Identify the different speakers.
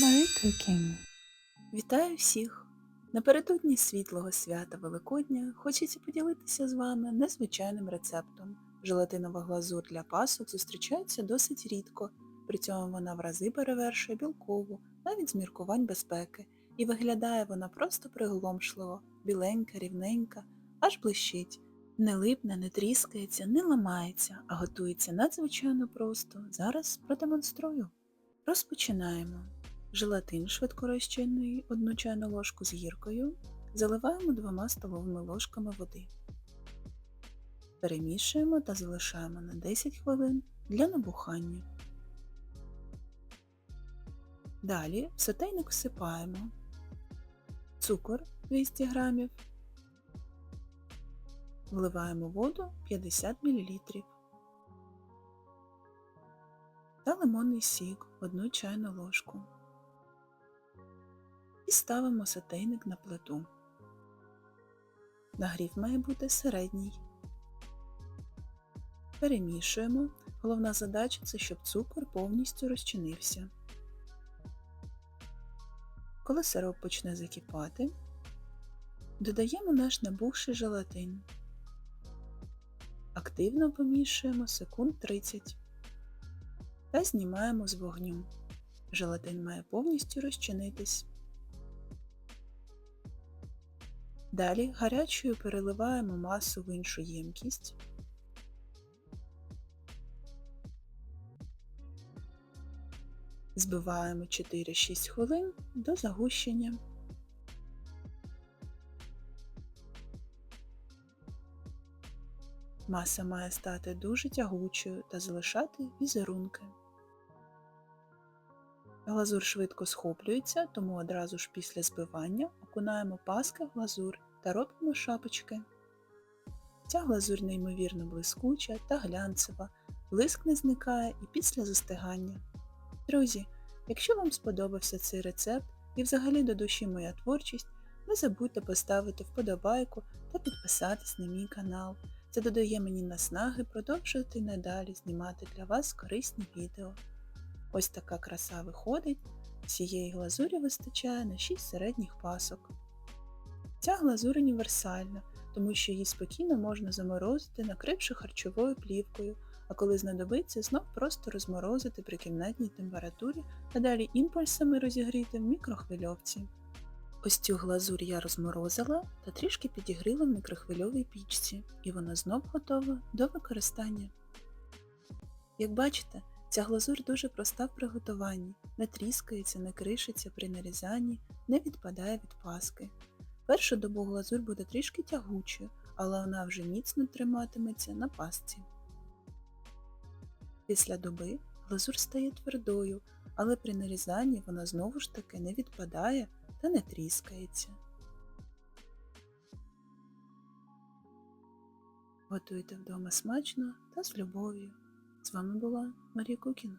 Speaker 1: Marie Cooking.
Speaker 2: Вітаю всіх! Напередодні світлого свята Великодня хочеться поділитися з вами незвичайним рецептом. Желатинова глазур для пасок зустрічається досить рідко, при цьому вона в рази перевершує білкову, навіть з міркувань безпеки, і виглядає вона просто приголомшливо, біленька, рівненька, аж блищить. Не липне, не тріскається, не ламається, а готується надзвичайно просто. Зараз продемонструю. Розпочинаємо. Желатин швидкорозчинний, одну чайну ложку з гіркою, заливаємо двома столовими ложками води. Перемішуємо та залишаємо на 10 хвилин для набухання. Далі в сотейник всипаємо цукор 200 г, вливаємо воду 50 мл та лимонний сік 1 чайну ложку і ставимо сотейник на плиту. Нагрів має бути середній. Перемішуємо. Головна задача це, щоб цукор повністю розчинився. Коли сироп почне закипати, додаємо наш набухший желатин. Активно помішуємо секунд 30 та знімаємо з вогню. Желатин має повністю розчинитись. Далі гарячою переливаємо масу в іншу ємкість. Збиваємо 4-6 хвилин до загущення. Маса має стати дуже тягучою та залишати візерунки. Глазур швидко схоплюється, тому одразу ж після збивання окунаємо паски в глазур та робимо шапочки. Ця глазурь неймовірно блискуча та глянцева, блиск не зникає і після застигання. Друзі, якщо вам сподобався цей рецепт і взагалі до душі моя творчість, не забудьте поставити вподобайку та підписатись на мій канал. Це додає мені наснаги продовжувати надалі знімати для вас корисні відео. Ось така краса виходить, цієї глазурі вистачає на 6 середніх пасок. Ця глазур універсальна, тому що її спокійно можна заморозити, накривши харчовою плівкою, а коли знадобиться, знов просто розморозити при кімнатній температурі а далі імпульсами розігріти в мікрохвильовці. Ось цю глазур я розморозила та трішки підігріла в мікрохвильовій пічці, і вона знов готова до використання. Як бачите, ця глазур дуже проста в приготуванні, не тріскається, не кришиться при нарізанні, не відпадає від паски. Першу добу глазур буде трішки тягучою, але вона вже міцно триматиметься на пасці. Після доби глазур стає твердою, але при нарізанні вона знову ж таки не відпадає та не тріскається. Готуйте вдома смачно та з любов'ю. З вами була Марія Кукіна.